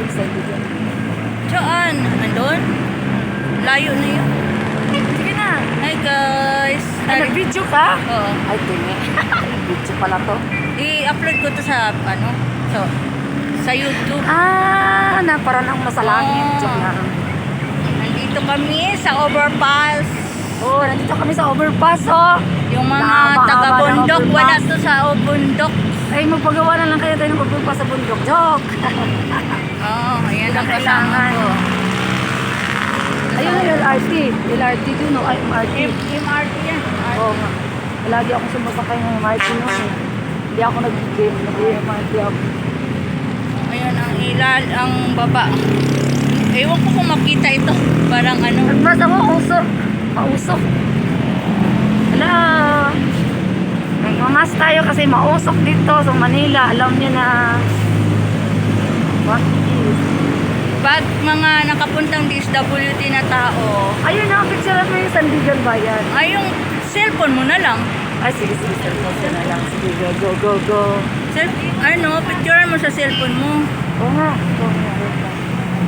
din sa Ibigan. Saan? Andun? Layo na yun. Sige na. Hi guys! Ay, nag-video ka? Oo. Ay, tingi. video pala to. I-upload ko to sa, ano, so, sa YouTube. Ah, na para nang masalangit. Ah. Joke lang. Nandito kami sa overpass. Oh, nandito kami sa overpass, oh. Yung mga taga-bundok, wala to sa bundok. Ay, magpagawa na lang kayo tayo ng overpass sa bundok. Joke. Oo, oh, ayan ang kasama ko. Ayun na LRT. LRT dun, oh. Ay, MRT. M- MRT yan. Oo nga. Lagi ako sumasakay ng MRT noon eh. Hindi ako nag-game. Nag-MRT ako. Ayan ang ilal, ang baba. Ewan ko kung makita ito. Parang ano. Nagbasa mo, usok. Tayo kasi mausok dito sa Manila. Alam niyo na. What is? Pag mga nakapuntang DSWD na tao, Ayun na, picture mo yung Sandigan Bayan. ay yung cellphone mo na lang. Ay, sige, sige, cellphone ko na lang. Sige, go, go, go, go. Ano, picture mo sa cellphone mo. Oo nga. Oo nga.